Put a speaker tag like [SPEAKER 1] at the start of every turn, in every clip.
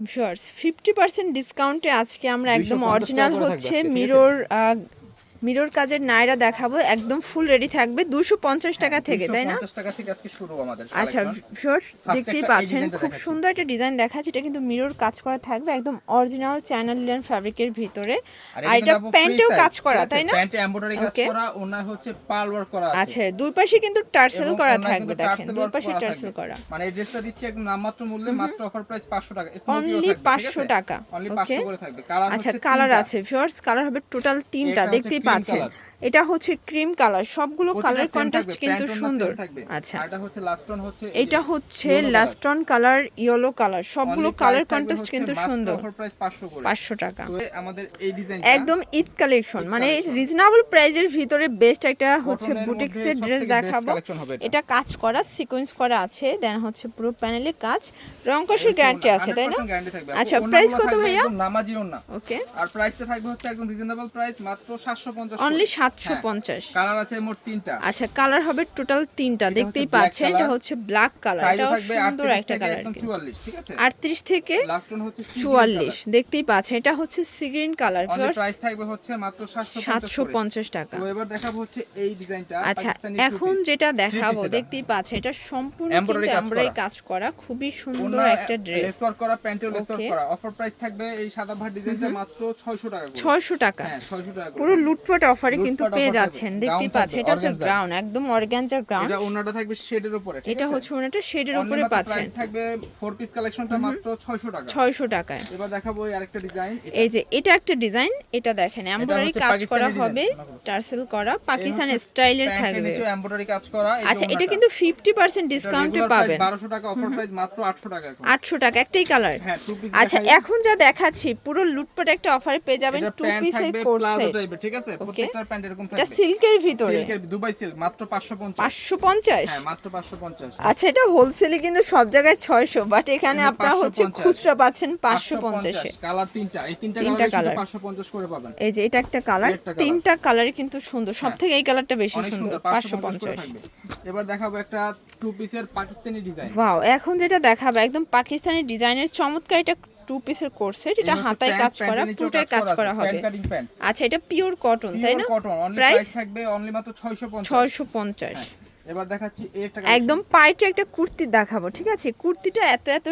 [SPEAKER 1] Viewers fifty percent ডিসকাউন্টে আজকে আমরা একদম অরিজিনাল হচ্ছে মিরর মিরর কাজের নায়রা দেখাবো একদম ফুল রেডি থাকবে দুশো পঞ্চাশ টাকা থেকে তাই না?
[SPEAKER 2] টাকা থেকে আজকে শুরু আমাদের
[SPEAKER 1] আচ্ছা। ভিউয়ার্স দেখতেই পাচ্ছেন খুব সুন্দর একটা ডিজাইন দেখাচ্ছে এটা কিন্তু মিরর কাজ করা থাকবে একদম অরিজিনাল চ্যানেল লিয়ান ফ্যাব্রিকের ভিতরে। আর এটা প্যান্টেও কাজ করা তাই না?
[SPEAKER 2] প্যান্টে এমব্রয়ডারি কাজ করা ওনা হচ্ছে পার্ল ওয়ার্ক করা আছে।
[SPEAKER 1] আচ্ছা দুই পাশে কিন্তু টার্সেল করা থাকবে দেখেন দুই পাশে টার্সেল করা।
[SPEAKER 2] মানে এই ড্রেসটা দিচ্ছি একদম নামমাত্র মূল্যে মাত্র অফার প্রাইস 500 টাকা
[SPEAKER 1] Only 500 টাকা,
[SPEAKER 2] অনলি 500 করে থাকবে। কালার
[SPEAKER 1] আচ্ছা কালার আছে ভিউয়ার্স কালার হবে টোটাল তিনটা দেখতেই পাচ্ছেন। এটা হচ্ছে ক্রিম কালার সবগুলো কালার কন্ট্রাস্ট কিন্তু সুন্দর। আচ্ছা।
[SPEAKER 2] এটা হচ্ছে লাস্ট ওয়ান হচ্ছে
[SPEAKER 1] এটা হচ্ছে লাস্টন কালার ইয়েলো কালার সবগুলো কালার কন্ট্রাস্ট কিন্তু সুন্দর।
[SPEAKER 2] অফার প্রাইস 500 করে।
[SPEAKER 1] পাঁচশো টাকা।
[SPEAKER 2] আমাদের এই ডিজাইন
[SPEAKER 1] একদম ঈদ কালেকশন মানে রিজনেবল প্রাইজের ভিতরে বেস্ট একটা হচ্ছে বুটিক্সের ড্রেস দেখাবো।
[SPEAKER 2] এটা।
[SPEAKER 1] কাজ করা সিকোয়েন্স করা আছে দেন হচ্ছে পুরো প্যানেলে কাজ। রং কষের গ্যারান্টি আছে তাই না? আচ্ছা প্রাইস কত ভাইয়া?
[SPEAKER 2] নামাজি ওন্না
[SPEAKER 1] ওকে
[SPEAKER 2] আর প্রাইসটা থাকবে হচ্ছে একদম রিজনেবল প্রাইস মাত্র 750
[SPEAKER 1] অনলি সাতশো পঞ্চাশ।
[SPEAKER 2] কালার আছে মোট তিনটা।
[SPEAKER 1] আচ্ছা কালার হবে টোটাল তিনটা। দেখতেই পাচ্ছেন এটা হচ্ছে ব্ল্যাক কালার
[SPEAKER 2] থাকবে
[SPEAKER 1] সুন্দর একটা কালার
[SPEAKER 2] 44 ঠিক আছে?
[SPEAKER 1] আটত্রিশ থেকে
[SPEAKER 2] লাস্ট ওয়ান হচ্ছে
[SPEAKER 1] চুয়াল্লিশ। দেখতেই পাচ্ছেন এটা হচ্ছে সিগ্রিন কালার
[SPEAKER 2] অনলি প্রাইস থাকবে হচ্ছে মাত্র 750
[SPEAKER 1] সাতশো পঞ্চাশ টাকা।
[SPEAKER 2] তো এবার দেখাবো হচ্ছে এই ডিজাইনটা
[SPEAKER 1] আচ্ছা এখন যেটা দেখাবো দেখতেই পাচ্ছেন এটা সম্পূর্ণ এমব্রয়ডারি। কাজ করা। খুবই সুন্দর একটা ড্রেস
[SPEAKER 2] লেস করা প্যান্টেও লেস করা। অফার প্রাইস থাকবে এই সাদা ভার ডিজাইনটা মাত্র 600 টাকা করে।
[SPEAKER 1] ছয়শো টাকা।
[SPEAKER 2] হ্যাঁ 600 টাকা
[SPEAKER 1] পুরো লুটপাট অফারে কিন্তু পেয়ে যাচ্ছেন।
[SPEAKER 2] দেখতে
[SPEAKER 1] পাচ্ছেন। এটা হচ্ছে। গ্রাউন্ড একদম অর্গ্যানজার গ্রাউন্ড
[SPEAKER 2] এটা ওনাটা থাকবে শেডের উপরে
[SPEAKER 1] এটা? হচ্ছে ওনাটা শেডের উপরে পাচ্ছেন।
[SPEAKER 2] থাকবে ফোর পিস কালেকশনটা মাত্র 600 টাকা।
[SPEAKER 1] ছয়শো টাকায়।
[SPEAKER 2] এবার দেখাবো এই আরেকটা ডিজাইন
[SPEAKER 1] এই যে এটা একটা ডিজাইন এটা দেখেন এমব্রয়ডারি কাজ করা হবে টার্সেল করা পাকিস্তান স্টাইলের থাকবে।
[SPEAKER 2] এমব্রয়ডারি কাজ করা
[SPEAKER 1] আচ্ছা এটা কিন্তু ফিফটি পার্সেন্ট
[SPEAKER 2] এটা
[SPEAKER 1] ডিসকাউন্টে পাবেন।
[SPEAKER 2] 1200 টাকা অফার প্রাইস মাত্র 800 টাকা এখন।
[SPEAKER 1] আটশো টাকা একটাই কালার
[SPEAKER 2] হ্যাঁ
[SPEAKER 1] আচ্ছা এখন যা দেখাচ্ছি পুরো লুটপাট একটা অফারে পেয়ে যাবেন টু পিসের
[SPEAKER 2] টাইপের ঠিক আছে? প্রত্যেকটার প্যান্ট এরকম
[SPEAKER 1] এটা সিল্কের ভিতরে?
[SPEAKER 2] সিল্কের দুবাই সিল্ক মাত্র 550
[SPEAKER 1] পাঁচশো পঞ্চাশ?
[SPEAKER 2] হ্যাঁ মাত্র 550
[SPEAKER 1] আচ্ছা এটা হোলসেলে কিন্তু সব জায়গায় ছয়শো বাট এখানে আপনারা হচ্ছে খুচরা পাচ্ছেন পাঁচশো পঞ্চাশে।
[SPEAKER 2] কালার তিনটা। এই তিনটা কালার 550 করে পাবেন।
[SPEAKER 1] এই যে এটা একটা কালার। তিনটা কালারই কিন্তু সুন্দর। সব থেকে এই কালারটা বেশি
[SPEAKER 2] হ্যাঁ।
[SPEAKER 1] সুন্দর।
[SPEAKER 2] সুন্দর
[SPEAKER 1] পাঁচশো
[SPEAKER 2] 550
[SPEAKER 1] পঞ্চাশ।
[SPEAKER 2] এবার দেখাবো একটা টু পিসের পাকিস্তানি ডিজাইন
[SPEAKER 1] ওয়াও এখন যেটা দেখাবে একদম পাকিস্তানি ডিজাইনের চমৎকার এটা টু পিসের কোর্সেট এটা হাতায় কাজ করা পুরোটাই কাজ করা হবে। আচ্ছা এটা পিওর কটন তাই না?
[SPEAKER 2] কটন অনলি
[SPEAKER 1] প্রাইস
[SPEAKER 2] থাকবে অনলি মাত্র 650
[SPEAKER 1] ছয়শো পঞ্চাশ।
[SPEAKER 2] হ্যাঁ, এবার দেখাচ্ছি একটা
[SPEAKER 1] একদম পাইটে একটা কুর্তি দেখাবো ঠিক আছে? কুর্তিটা এত এত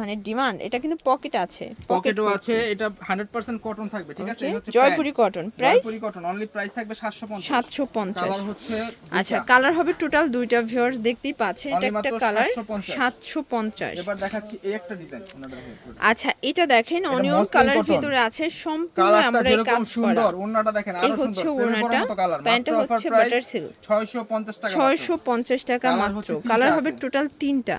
[SPEAKER 1] মানে ডিমান্ড এটা কিন্তু পকেট আছে
[SPEAKER 2] পকেটও আছে এটা 100% কটন থাকবে ঠিক আছে? এই হচ্ছে
[SPEAKER 1] Jaipuri cotton price
[SPEAKER 2] Jaipuri cotton only price থাকবে 750
[SPEAKER 1] সাতশো পঞ্চাশ।
[SPEAKER 2] কালার হচ্ছে
[SPEAKER 1] আচ্ছা কালার হবে টোটাল দুইটা ভিউয়ার্স দেখতেই পাচ্ছেন এটা একটা কালার
[SPEAKER 2] 750 এবার দেখাচ্ছি এই একটা ডিজাইন
[SPEAKER 1] আচ্ছা এটা দেখেন অনিয়ন কালার ভিতরে আছে সম্পূর্ণ আমরা
[SPEAKER 2] যেরকম
[SPEAKER 1] কাজ
[SPEAKER 2] সুন্দর ওন্নাটা দেখেন
[SPEAKER 1] আরও
[SPEAKER 2] সুন্দর পড়ার
[SPEAKER 1] প্যান্টটা হচ্ছে butter silk।
[SPEAKER 2] 650 টাকা
[SPEAKER 1] ছয়শো পঞ্চাশ টাকা মাত্র। কালার হবে টোটাল তিনটা।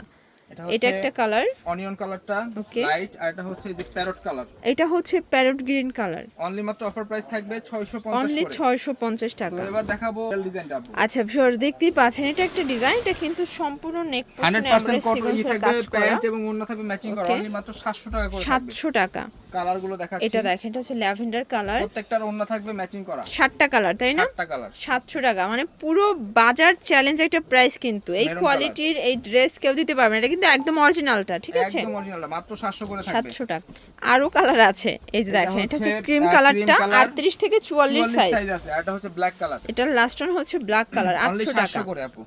[SPEAKER 2] এটা
[SPEAKER 1] একটা কালার
[SPEAKER 2] অনিয়ন কালারটা
[SPEAKER 1] Okay.
[SPEAKER 2] লাইট আর এটা হচ্ছে যে প্যারট কালার
[SPEAKER 1] এটা হচ্ছে প্যারট গ্রিন কালার
[SPEAKER 2] অনলি মাত্র অফার প্রাইস থাকবে 650
[SPEAKER 1] অনলি
[SPEAKER 2] করে।
[SPEAKER 1] ছয়শো পঞ্চাশ
[SPEAKER 2] তো
[SPEAKER 1] টাকা
[SPEAKER 2] এবার দেখাবো ডিজাইনটা
[SPEAKER 1] আচ্ছা ভিউয়ার্স দেখতেই পাচ্ছেন এটা একটা ডিজাইন এটা কিন্তু সম্পূর্ণ নেক পোর্শনে আমরা
[SPEAKER 2] 100% কটন থাকবে প্যান্ট এবং ওন্না থাকবে ম্যাচিং করা। অনলি মাত্র 700 টাকা করে থাকবে।
[SPEAKER 1] সাতশো টাকা।
[SPEAKER 2] কালারগুলো দেখাচ্ছি।
[SPEAKER 1] এটা দেখেন এটা হচ্ছে ল্যাভেন্ডার কালার।
[SPEAKER 2] প্রত্যেকটার ওন্না থাকবে ম্যাচিং করা।
[SPEAKER 1] সাতটা কালার তাই না?
[SPEAKER 2] আটটা কালার।
[SPEAKER 1] সাতশো টাকা। মানে পুরো বাজার চ্যালেঞ্জ একটা প্রাইস কিন্তু। এই কোয়ালিটির এই ড্রেস কেউ দিতে পারবে না। এটা কিন্তু একদম অরিজিনালটা ঠিক আছে?
[SPEAKER 2] একদম অরিজিনাল মাত্র 700 করে থাকবে।
[SPEAKER 1] সাতশো টাকা। আরও কালার আছে। এই যে দেখেন এটা হচ্ছে ক্রিম কালারটা
[SPEAKER 2] cream colour,
[SPEAKER 1] আটত্রিশ থেকে চুয়াল্লিশ
[SPEAKER 2] 44
[SPEAKER 1] সাইজ
[SPEAKER 2] সাইজ আছে এটা হচ্ছে ব্ল্যাক কালার
[SPEAKER 1] এটার লাস্ট ওয়ান হচ্ছে ব্ল্যাক কালার
[SPEAKER 2] অনলি
[SPEAKER 1] আটশো টাকা।
[SPEAKER 2] করে আপু।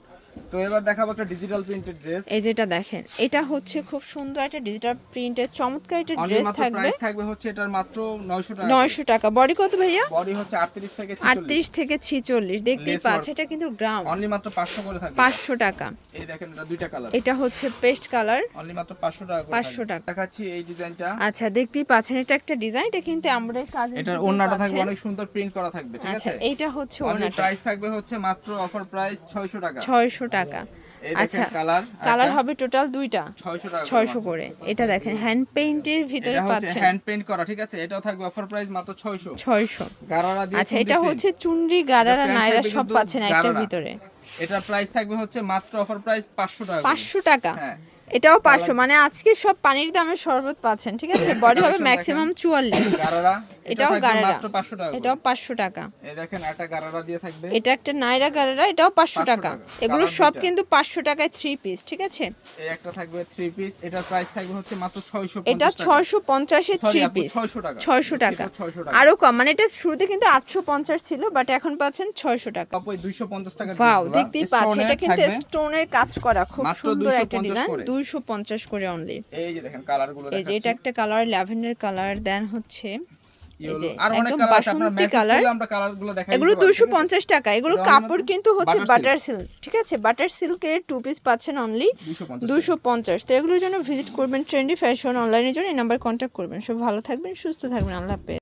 [SPEAKER 2] তো এবার দেখাবো একটা ডিজিটাল প্রিন্টেড ড্রেস
[SPEAKER 1] এই যেটা দেখেন এটা হচ্ছে খুব সুন্দর একটা ডিজিটাল প্রিন্টের চমৎকার একটা ড্রেস থাকবে।
[SPEAKER 2] থাকবে হচ্ছে এটার মাত্র 900 টাকা
[SPEAKER 1] নয়শো টাকা। বডি কত ভাইয়া?
[SPEAKER 2] বডি হচ্ছে 38 থেকে 46
[SPEAKER 1] আটত্রিশ থেকে ছিচল্লিশ। দেখতেই
[SPEAKER 2] Lace
[SPEAKER 1] পাচ্ছে
[SPEAKER 2] work।
[SPEAKER 1] এটা কিন্তু গ্রাউন্ড
[SPEAKER 2] অনলি মাত্র 500 করে থাকবে।
[SPEAKER 1] পাঁচশো টাকা।
[SPEAKER 2] এই দেখেন এটা দুইটা কালার
[SPEAKER 1] এটা হচ্ছে পেস্ট কালার।
[SPEAKER 2] অনলি মাত্র 500 টাকা করে
[SPEAKER 1] 500 টাকা।
[SPEAKER 2] দেখাচ্ছি এই ডিজাইনটা।
[SPEAKER 1] আচ্ছা দেখতেই পাচ্ছেন এটা একটা ডিজাইন এটা কিন্তু আমরা কাজ
[SPEAKER 2] এটার ওন্নাটা থাকবে অনেক সুন্দর প্রিন্ট করা থাকবে ঠিক
[SPEAKER 1] আচ্ছা
[SPEAKER 2] আছে?
[SPEAKER 1] এইটা হচ্ছে
[SPEAKER 2] অনলি প্রাইস থাকবে হচ্ছে মাত্র অফার প্রাইস 600 টাকা।
[SPEAKER 1] ছয়শো টাকা।
[SPEAKER 2] এই
[SPEAKER 1] আচ্ছা
[SPEAKER 2] কালার
[SPEAKER 1] হবে টোটাল দুইটা।
[SPEAKER 2] 600 টাকা
[SPEAKER 1] ছয়শো করে। এটা দেখেন হ্যান্ড পেইন্টের ভিতরে পাচ্ছেন।
[SPEAKER 2] হ্যান্ড পেইন্ট করা ঠিক আছে? এটা থাকবে অফার প্রাইস মাত্র 600
[SPEAKER 1] ছয়শো।
[SPEAKER 2] গারারা
[SPEAKER 1] আচ্ছা এটা হচ্ছে চুনরি গারারা নাইরা সব পাচ্ছেন একটার ভিতরে।
[SPEAKER 2] এটার প্রাইস থাকবে হচ্ছে মাত্র অফার প্রাইস 500 টাকা
[SPEAKER 1] পাঁচশো টাকা?
[SPEAKER 2] হ্যাঁ।
[SPEAKER 1] এটাও পাঁচশো। মানে আজকে সব পানির দামের শরবত পাচ্ছেন ঠিক আছে? বডি হবে ম্যাক্সিমাম চুয়াল্লিশ। এটাও গারারা।
[SPEAKER 2] মাত্র 500 টাকা করে।
[SPEAKER 1] এটাও পাঁচশো টাকা। এটা একটা নাইরা গারারা এটাও পাঁচশো টাকা। এগুলো সব কিন্তু পাঁচশো টাকায় থ্রি পিস ঠিক আছে?
[SPEAKER 2] একটা থাকবে থ্রি পিস এটার প্রাইস থাকবে হচ্ছে মাত্র 650
[SPEAKER 1] এটা ছয়শো পঞ্চাশের
[SPEAKER 2] সরি
[SPEAKER 1] থ্রি পিস
[SPEAKER 2] 600 টাকা।
[SPEAKER 1] ছয়শো টাকা।
[SPEAKER 2] এটা 600 টাকা।
[SPEAKER 1] আরও কম মানে এটা শুরুতে কিন্তু আটশো পঞ্চাশ ছিল বাট এখন পাচ্ছেন ছয়শো টাকা।
[SPEAKER 2] এই 250 টাকা
[SPEAKER 1] দেখতেই পাচ্ছেন এটা কিন্তু স্টোনের কাজ করা খুব সুন্দর একটা ডিজাইন। দুইশো পঞ্চাশ করে অনলি
[SPEAKER 2] এই যে দেখেন কালারগুলো
[SPEAKER 1] এই যে এটা একটা কালার ল্যাভেন্ডার কালার দেন হচ্ছে এগুলো দুশো পঞ্চাশ টাকা। এগুলো কাপড় কিন্তু হচ্ছে বাটার সিল্ক ঠিক আছে? বাটার সিল্কের টু পিস পাচ্ছেন অনলি
[SPEAKER 2] 250
[SPEAKER 1] দুশো পঞ্চাশ। তো এগুলোর জন্য ভিজিট করবেন ট্রেন্ডি ফ্যাশন অনলাইনের জন্য এই নাম্বার কন্ট্যাক্ট করবেন। সব ভালো থাকবেন সুস্থ থাকবেন। আল্লাহ হাফেজ।